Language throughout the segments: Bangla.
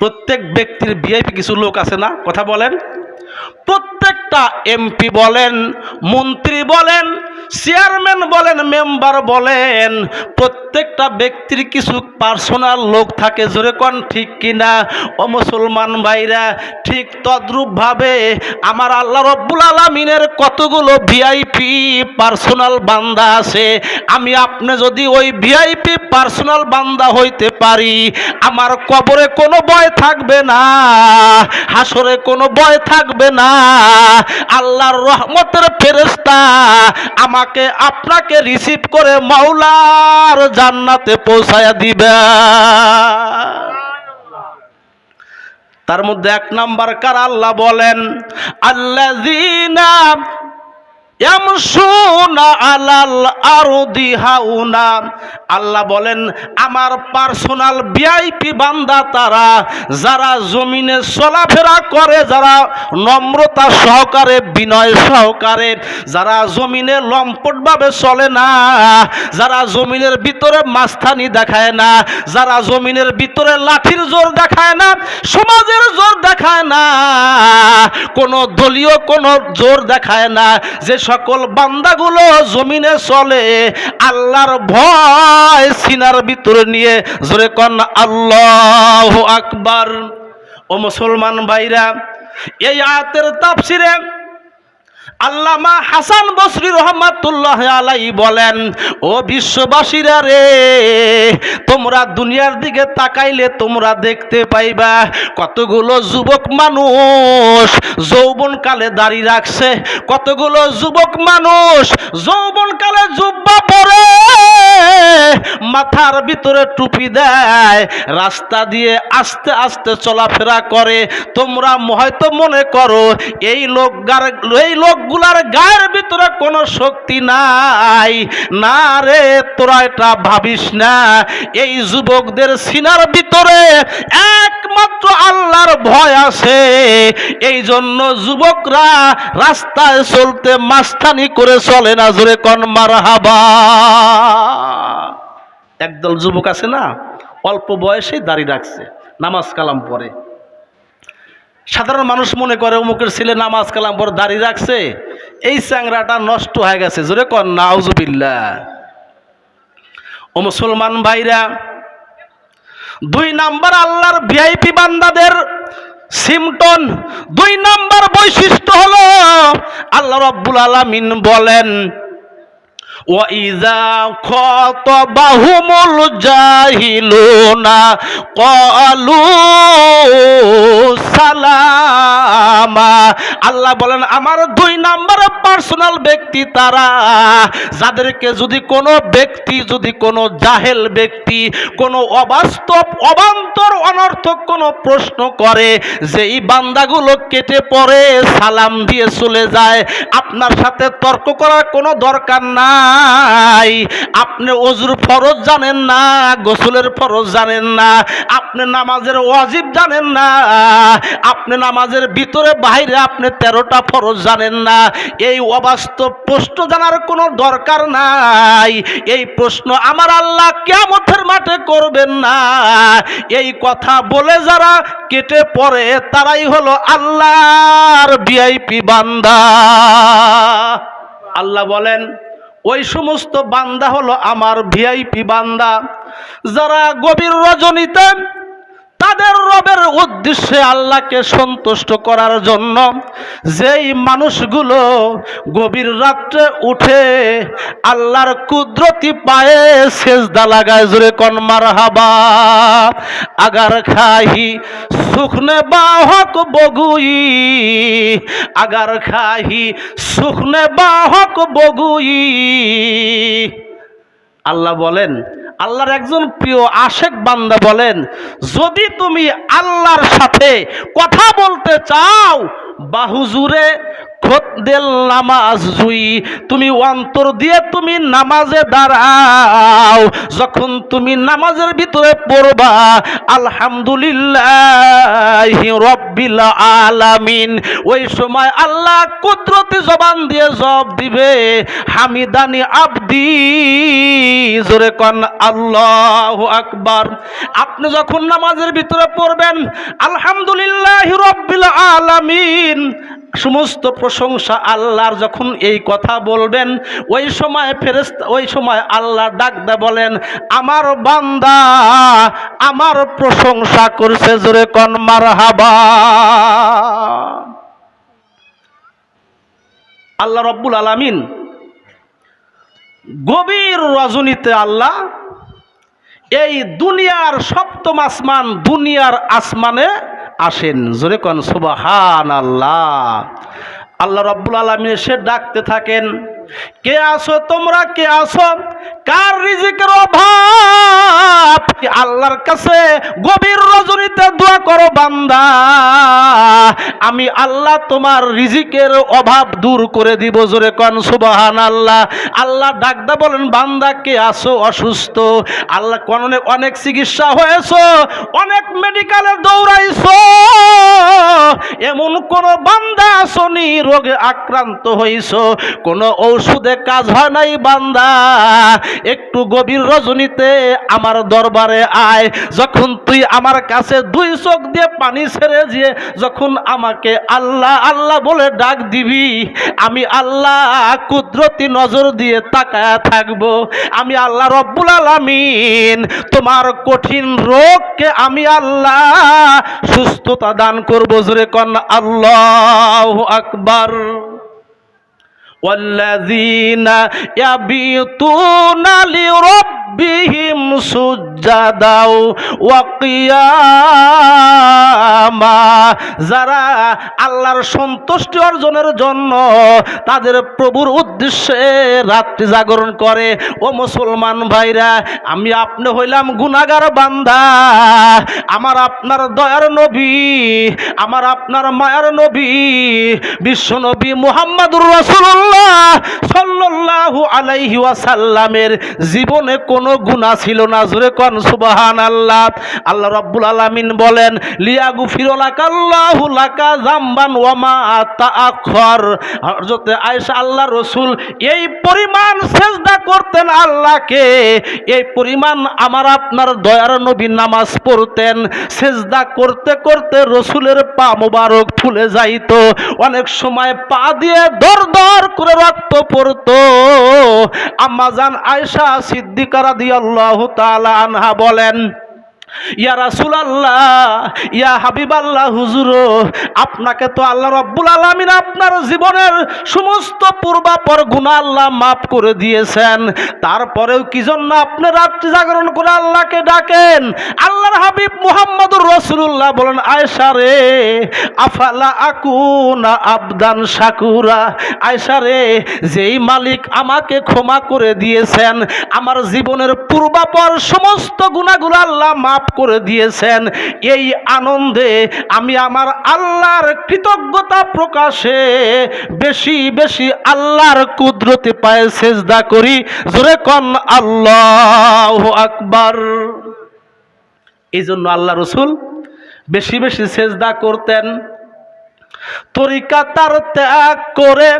প্রত্যেক ব্যক্তির ভিআইপি কিছু লোক আছে না? কথা বলেন। প্রত্যেকটা এমপি বলেন মন্ত্রী বলেন চেয়ারম্যান বলেন, মেম্বার বলেন, প্রত্যেকটা ব্যক্তির কিছু পার্সোনাল লোক থাকে, জোরে কন ঠিক কিনা? ও মুসলমান ভাইরা, ঠিক তদ্রূপভাবে আমার আল্লাহ রব্বুল আলমিনের কতগুলো ভিআইপি পার্সোনাল বান্দা আছে? আমি আপনি যদি ওই ভিআইপি পার্সোনাল বান্দা হইতে পারি, আমার কবরে কোনো ভয় থাকবে না, হাসরে কোনো ভয় থাকবে না। আল্লাহর রহমতের ফেরেস্তা আমাকে, আপনাকে রিসিভ করে মাওলার জান্নাতে পৌঁছায়া দিবে। তার মধ্যে এক নাম্বার কার আল্লাহ বলেন, আল্লাযীনা আল্লাহ বলেন, আমার পার্সোনাল ভিআইপি বান্দা তারা, যারা জমিনে চলাফেরা করে, যারা নম্রতা সহকারে, বিনয় সহকারে, যারা জমিনে লম্পটভাবে চলে না, যারা জমিনের ভিতরে মাস্তানি দেখায় না, যারা জমিনের ভিতরে লাঠির জোর দেখায় না, সমাজের জোর দেখায় না, কোনো দলীয় কোনো জোর দেখায় না, যে সকল বান্দাগুলো জমিনে চলে, আল্লাহর ভয় সিনার ভিতরে নিয়ে জোরে কন, আল্লাহ আকবার। ও মুসলমান ভাইরা, এই আয়াতের তাফসিরে আল্লামা হাসান বসরি রহমাতুল্লাহ আলাই বলেন, ও বিশ্ববাসীরা রে, তোমরা দুনিয়ার দিকে তাকাইলে তোমরা দেখতে পাইবা কতগুলো যুবক মানুষ যৌবনকালে দাড়ি রাখছে, কতগুলো যুবক মানুষ যৌবনকালে জুব্বা পরে মাথার ভিতরে টুপি দেয়, রাস্তা দিয়ে আস্তে আস্তে চলাফেরা করে। তোমরা হয়তো মনে করো, এই লোক এই লোকগুলার গায়ের ভিতরে কোনো শক্তি নাই। না রে, তোরা এটা ভাবিস না। এই যুবকদের সিনার ভিতরে একমাত্র আল্লাহর ভয় আছে। এই জন্য যুবকরা রাস্তায় চলতে মাস্তানি করে চলে না, জোরে কন মার হাবা একদল যুবক আছে না, অল্প বয়সেই দাঁড়িয়ে রাখছে, নামাজ কালাম পরে সাধারণ মানুষ মনে করে অমুকের ছেলে নামাজ কালাম পরে দাড়ি রাখছে এই চ্যাংরাটা নষ্ট হয়ে গেছে জোরে কন নাউজুবিল্লা ও মুসলমান ভাইরা দুই নাম্বার আল্লাহর ভিআইপি বান্দাদের সিমটন দুই নাম্বার বৈশিষ্ট্য হলো আল্লাহ রব্বুল আলামিন বলেন وَإِذَا خَاطَبَهُمُ الْجَاهِلُونَ قَالُوا সালামা আল্লাহ বলেন, আমার দুই নাম্বার পার্সোনাল ব্যক্তি তারা। যাদেরকে যদি কোনো ব্যক্তি, যদি কোনো জাহেল ব্যক্তি, কোনো অবাস্তব, অবান্তর, অনর্থক কোনো প্রশ্ন করে যে এই বান্দাগুলো কেটে পড়ে সালাম দিয়ে চলে যায়, আপনার সাথে তর্ক করার কোনো দরকার নাই। আপনি অজুর ফরজ জানেন না, গোসলের ফরজ জানেন না, আপনি নামাজের ওয়াজিব জানেন না, আপনি নামাজের ভিতরে বাইরে আপনি তেরোটা ফরজ জানেন না। এই অবাস্তব প্রশ্ন জানার কোনো দরকার নাই। এই প্রশ্ন আমার আল্লাহ কেমতের মাঠে করবেন না। এই কথা বলে যারা কেটে পড়ে, তারাই হলো আল্লাহর ভিআইপি বান্দা। আল্লাহ বলেন, ওই সমস্ত বান্দা হলো আমার ভিআইপি বান্দা। যারা গভীর রজনীতে তাদের রবের উদ্দেশ্যে আল্লাহকে সন্তুষ্ট করার জন্য যেই মানুষগুলো গভীর রাত্রে উঠে আল্লাহর কুদরতি পায়ে সেজদা লাগায়, জোরে কন মার হাবা আগার খাহি, সুখনে বাহক বগুই। আগার খাহি, সুখনে বাহক বগুই। আল্লাহ বলেন আল্লাহর একজন প্রিয় আশেক বান্দা বলেন যদি তুমি আল্লাহর সাথে কথা বলতে চাও বাহুজুরে খোদ্দেল নামাজ জুই, তুমি অন্তর দিয়ে তুমি নামাজে দাঁড়াও। যখন তুমি নামাজের ভিতরে পড়বা, আলহামদুলিল্লাহ রব্বিল আলামিন। ওই সময় আল্লাহ কুদরতি জবান দিয়ে জব দিবে, হামিদানি আবদি, জোরে কন আল্লাহ আকবার। আপনি যখন নামাজের ভিতরে পড়বেন, আলহামদুলিল্লাহ রব্বিল আলামিন সমস্ত প্রশংসা আল্লাহর যখন এই কথা বলবেন, ওই সময় ফেরেস্তা ওই সময় আল্লাহ ডাকদা বলেন, আমার বান্দা, আমার প্রশংসা করছে জোরে কন মার হাবা আল্লাহ রব্বুল আলামিন গভীর রজনীতে আল্লাহ এই দুনিয়ার সপ্তম আসমান, দুনিয়ার আসমানে আসেন, জোরে কন সুবাহান আল্লাহ আল্লাহ রব্বুল আলমিন এসে ডাকতে থাকেন, কে আসো তোমরা? কে আসো কার রিজিকের অভাব? আল্লাহর কাছে গভীর রজনীতে দোয়া করো বান্দা। আমি আল্লাহ তোমার রিজিকের অভাব দূর করে দিব, জোরে কন সুবাহান আল্লাহ আল্লাহ ডাকদা বলেন, বান্দা, কে আসো অসুস্থ? আল্লাহ কোন অনেক অনেক চিকিৎসা হয়েছো, অনেক মেডিকেলে দৌড়াইছো। এমন কোন বান্দা আসনি রোগে আক্রান্ত হইছো। কোন ঔষধে কাজ হয় নাই বান্দা। একটু গভীর রজনীতে আমার দরবারে আয়। যখন তুই আমার কাছে দুই চোখ দিয়ে পানি ছেড়ে দিয়ে যখন আমাকে আল্লাহ আল্লাহ বলে ডাক দিবি, আমি আল্লাহ কুদরতি নজর দিয়ে তাকায় থাকব। আমি আল্লাহ রব্বুল আলামিন, তোমার কঠিন রোগকে আমি আল্লাহ সুস্থতা দান করব। জোরে কন, আল্লাহ আকবার। والذين يبيتون لربهم سجدا وقياما যারা আল্লাহর সন্তুষ্টি অর্জনের জন্য তাদের প্রভুর উদ্দেশ্যে রাত্রি জাগরণ করে ও মুসলমান ভাইরা আমি আপনি হইলাম গুনাগার বান্দা আমার আপনার দয়ার নবী আমার আপনার মায়ার নবী বিশ্ব নবী মুহাম্মাদুর রাসূলুল্লাহ সাল্লাল্লাহু আলাইহি ওয়াসাল্লামের জীবনে কোনো গুনাহ ছিল না। জোরে কোন, সুবহানাল্লাহ। আল্লাহ রাব্বুল আলামিন বলেন লিয়াগু ফিরলাকাল্লাহু লাকা জামবান ওয়া মা তাআখর হযরত আয়েশা, আল্লাহ রাসূল, এই পরিমাণ করতেন আল্লাহকে। এই পরিমাণ আমার আপনার দয়ার নামাজ পড়তেন। সেজদা করতে করতে রসুলের পা মোবারক ফুলে যাইতো। অনেক সময় পা দিয়ে দর দর করে রক্ত পড়তো। আম্মাজান আয়সা সিদ্দিকা রাদিয়াল্লাহু তাআলা আনহা বলেন ইয়া রাসুল আল্লাহ ইয়া হাবিব আল্লাহ হুজুর, আপনাকে তো আল্লাহ রব্বুল আলমিন আপনার জীবনের সমস্ত পূর্বাপর গুণা আল্লাহ মাফ করে দিয়েছেন। তারপরেও কি জন্য আপনি রাত্রি জাগরণ করে আল্লাহকে ডাকেন? আল্লাহর হাবিব মুহাম্মদুর রসুল্লাহ বলেন আয়সা রে, আফালা আকুনা আবদান শাকুরা? আয়সা রে, যেই মালিক আমাকে ক্ষমা করে দিয়েছেন, আমার জীবনের পূর্বাপর সমস্ত গুণাগুলো আল্লাহ মাফ করে দিয়েছেন। এই আনন্দে আমি আমার আল্লাহর কৃতজ্ঞতা প্রকাশে বেশি বেশি আল্লাহর কুদরতে পায়ে সেজদা করি। জোরে কন, আল্লাহ আকবার। এই জন্য আল্লাহ রসুল বেশি বেশি সেজদা করতেন। তরিকা তার ত্যাগ করে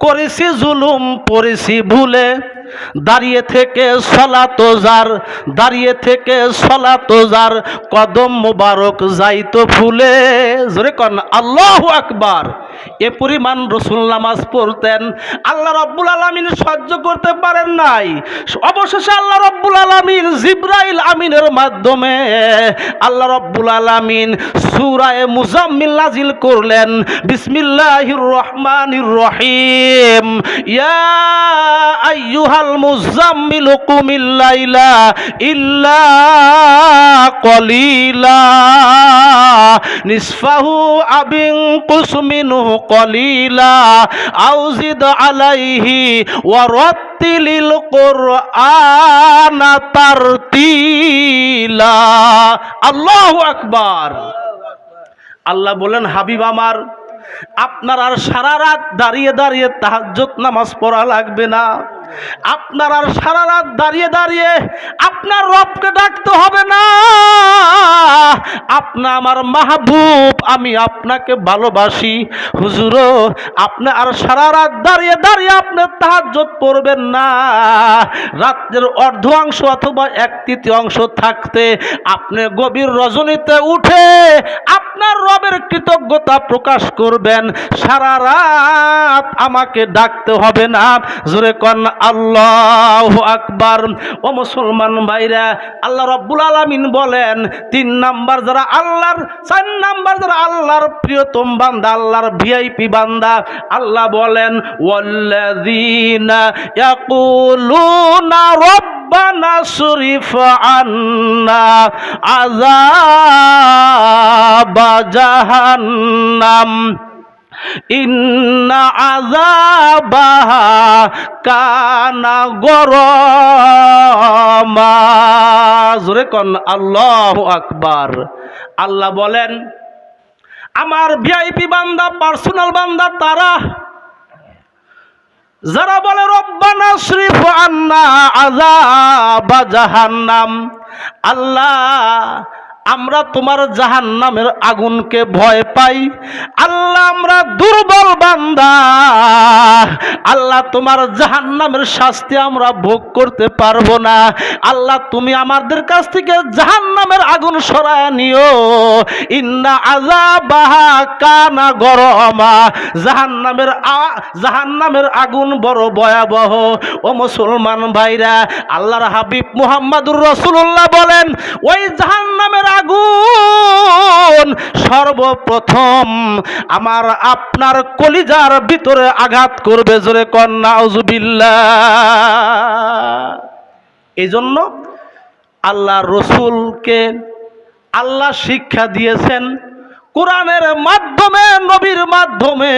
করেছি জুলুম, পড়েছি ভুলে। দাঁড়িয়ে থেকে সলা তোজার দাঁড়িয়ে থেকে সলা তোজার কদম মোবারক যাইতো ফুলে। আল্লাহ আকবার। এ পরিমাণ রসুল নামাজ পড়তেন। আল্লাহ রব্বুল আলমিন সহ্য করতে পারেন নাই। অবশেষে আল্লাহ রব্বুল আলমিন জিব্রাইল আমিনের মাধ্যমে আল্লাহ রব্বুল আলমিন সুরায় মুজাম্মিল নাজিল করলেন। বিসমিল্লাহির রহমানির রহিম। ইয়া আইয়ুহাল মুজাম্মিল কুমিল লাইলা ইল্লা কলিলা। নিসফাহু আবিন কুসমিনহু কলিলা, আউজিদ আলাইহি ওয়া রাত্তিলিল কুরআনা তারতিলা। আল্লাহু আকবার। আল্লাহ বলেন, হাবিব আমার, আপনার আর সারা রাত দাঁড়িয়ে দাঁড়িয়ে তাহাজ্জত নামাজ পড়া লাগবে না। আপনার আর সারা রাত দাঁড়িয়ে দাঁড়িয়ে আপনার রবকে ডাকতে হবে না। আপনা আমার মাহবুব, আমি আপনাকে ভালোবাসি। হুজুরো, আপনি আর সারা রাত দাঁড়িয়ে দাঁড়িয়ে আপনি তাহাজ্জত পড়বেন না। রাত্রের অর্ধ অংশ অথবা এক তৃতীয় অংশ থাকতে আপনি গভীর রজনীতে উঠে আপনার রবের কৃতজ্ঞতা প্রকাশ করবেন। সারা রাত আমাকে ডাকতে হবে না। জোরে কন আল্লাহ আকবার। ও মুসলমান ভাইরা, আল্লাহ রব্বুল আলামিন বলেন, তিন নাম্বার যারা আল্লাহর, চার নাম্বার যারা আল্লাহর প্রিয়তম বান্দা, আল্লাহর ভিআইপি বান্দা, আল্লাহ বলেন, ওয়াল্লাযীনা ইয়াকুলুনা ইন্না আযাবাহা কানা গরমা। কন, আল্লাহু আকবার। আল্লাহ বলেন, আমার ভিআইপি বান্দা, পার্সোনাল বান্দা, তারা যারা বলে, রব্বানা শরীফ আন্না আযাবা জাহান্নাম। আল্লাহ আমরা তোমার জাহান নামের আগুনকে ভয় পাই। আল্লাহ আমরা দুর্বল বান্দা। আল্লাহ, তোমার জাহান্নামের শাস্তি আমরা ভোগ করতে পারব না। আল্লাহ, তুমি আমাদের কাছ থেকে জাহান্নামের আগুন সরায় নিও। ইন্না আযাবাহা কানা গরমা। জাহান্নামের আ- জাহান্নামের আগুন বড় ভয়াবহ। ও মুসলমান ভাইরা, আল্লাহর হাবিব মুহাম্মাদুর রসুল্লাহ বলেন, ওই জাহান্নামের আগুন সর্বপ্রথম আমার আপনার কলিজার ভিতরে আঘাত করবে জোরে কন্যা এই জন্য আল্লাহ রসুলকে আল্লাহ শিক্ষা দিয়েছেন, কোরআনের মাধ্যমে, নবীর মাধ্যমে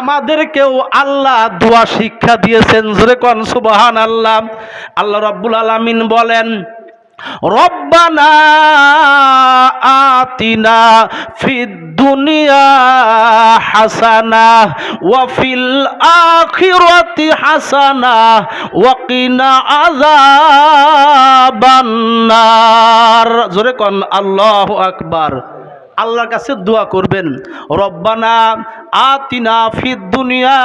আমাদেরকেও আল্লাহ দোয়া শিক্ষা দিয়েছেন। জোরে কন সুবহান আল্লাহ আল্লাহ রাব্বুল আলামিন বলেন রব্বানা আতিনা ফিদ দুনিয়া হাসানা ওয়া ফিল আখিরাতি হাসানা ওয়া কিনা আযাবান নার জোরে কোন, আল্লাহু আকবার। আল্লাহর কাছে দোয়া করবেন, রব্বানা আতিনা ফিদ দুনিয়া,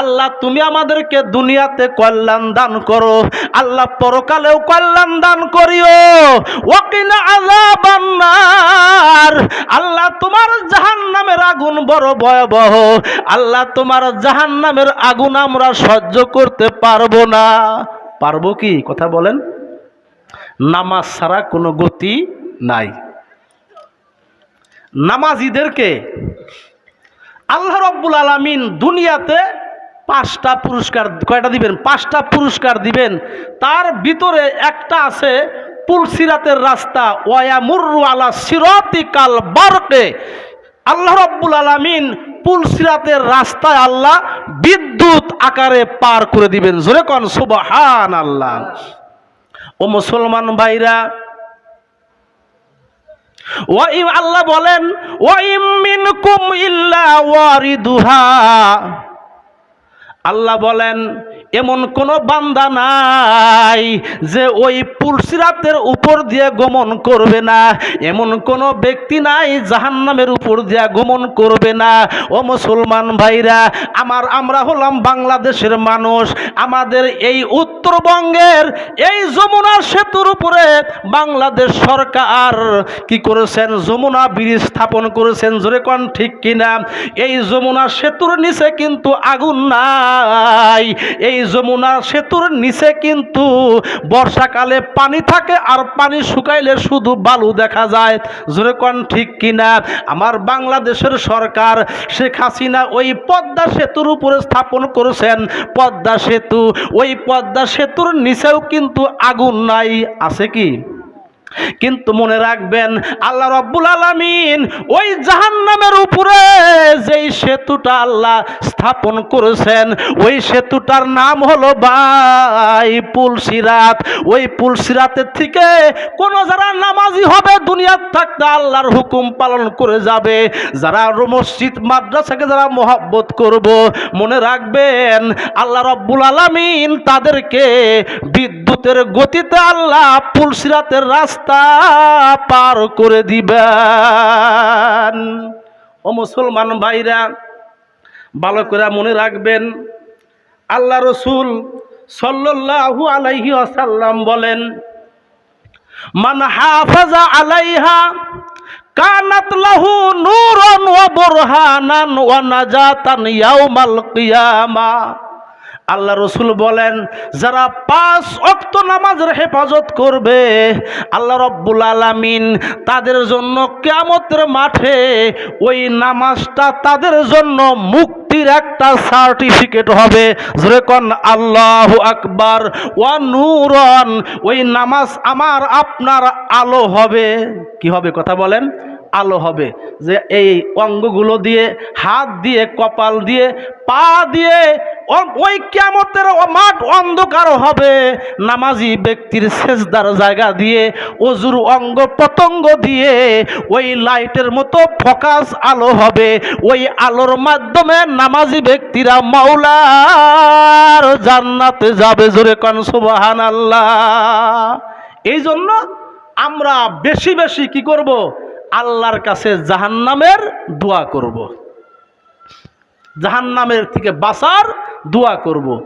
আল্লাহ তুমি আমাদেরকে দুনিয়াতে কল্যাণ দান করো, আল্লাহ পরকালেও কল্যাণ দান করিও, ওয়াকিনা আযাবান নার আল্লাহ তোমার জাহান্নামের আগুন বড় ভয়াবহ, আল্লাহ তোমার জাহান্নামের আগুন আমরা সহ্য করতে পারব না। পারব কি? কথা বলেন। নামাজ ছাড়া কোনো গতি নাই। নামাজিদেরকে আল্লাহ রব্বুল আলামিন দুনিয়াতে পাঁচটা পুরস্কার, কয়টা দিবেন? পাঁচটা পুরস্কার দিবেন। তার ভিতরে একটা আছে পুলসিরাতের রাস্তা ওয়া মুরু আলা সিরাতি কাল বারকে। আল্লাহ রব্বুল আলামিন পুলসিরাতের রাস্তায় আল্লাহ বিদ্যুৎ আকারে পার করে দিবেন। জোরে কন সুবহান আল্লাহ ও মুসলমান ভাইরা ওয়াইম আল্লাহ বলেন ওয়াইম মিনকুম ইল্লা ওয়ারিদুহা। আল্লাহ বলেন এমন কোনো বান্দা নাই যে ওই পুলসিরাতের উপর দিয়ে গমন করবে না। এমন কোনো ব্যক্তি নাই জাহান্নামের উপর দিয়ে গমন করবে না। ও মুসলমান ভাইরা, আমার আমরা হলাম বাংলাদেশের মানুষ। আমাদের এই উত্তরবঙ্গের এই যমুনার সেতুর উপরে বাংলাদেশ সরকার কি করেছেন? যমুনা ব্রিজ স্থাপন করেছেন। জোরে কন ঠিক কিনা? এই যমুনা সেতুর নিচে কিন্তু আগুন নাই। এই যমুনা সেতুর নিচে কিন্তু বর্ষাকালে পানি থাকে আর পানি শুকাইলে শুধু বালু দেখা যায়। যেরকম ঠিক কিনা? আমার বাংলাদেশের সরকার শেখ হাসিনা ওই পদ্মা সেতুর উপরে স্থাপন করেছেন। পদ্মা সেতু, ওই পদ্মা সেতুর নিচেও কিন্তু আগুন নাই। আছে কি? কিন্তু মনে রাখবেন, আল্লাহ রব্বুল আলামিন ওই জাহান্নামের উপরে যেই সেতুটা আল্লাহ স্থাপন করেছেন, ওই সেতুটার নাম হলো বাই পুলসিরাত। ওই পুলসিরাতের থেকে কোন যারা নামাজি হবে, দুনিয়ার থাকতে আল্লাহর হুকুম পালন করে যাবে। যারা মসজিদ, মাদ্রাসাকে যারা মহাব্বত করব, মনে রাখবেন, আল্লাহ রব্বুল আলামিন তাদেরকে বিদ্যুতের গতিতে আল্লাহ পুলসিরাতের রাস্তা পার করে দিবেন। ও মুসলমান ভাইরা, ভালো করে মনে রাখবেন, আল্লাহ রসুল সাল্লাল্লাহু আলাইহি আসাল্লাম বলেন, মান হাফাজা আলাইহা কানাত লাহু নূরান ওয়া বুরহানান ওয়া নাজাতান ইয়াউমাল কিয়ামা। আল্লাহ রসুল বলেন, যারা পাঁচ অক্ত নামাজের হেফাজত করবে, আল্লাহ রব্বুল আলামিন তাদের জন্য কেয়ামতের মাঠে ওই নামাজটা তাদের জন্য মুক্তির একটা সার্টিফিকেট হবে। আল্লাহ আকবার, ওয়া নূরন, ওই নামাজ আমার, আপনার আলো হবে। কি হবে কথা বলেন? আলো হবে। যে এই অঙ্গগুলো দিয়ে, হাত দিয়ে, কপাল দিয়ে, পা দিয়ে ওই কেমতের মাঠ অন্ধকার হবে। নামাজি ব্যক্তির শেষদার জায়গা দিয়ে, অজুর অঙ্গ প্রত্যঙ্গ দিয়ে, ওই লাইটের মতো ফোকাস আলো হবে। ওই আলোর মাধ্যমে নামাজি ব্যক্তিরা মাওলার জান্নাতে যাবে জোরে কন সুবাহান আল্লাহ এই জন্য আমরা বেশি বেশি কি করব? আল্লাহর কাছে জাহান্নামের দোয়া করব। জাহান্নামের থেকে বাঁচার দোয়া করব।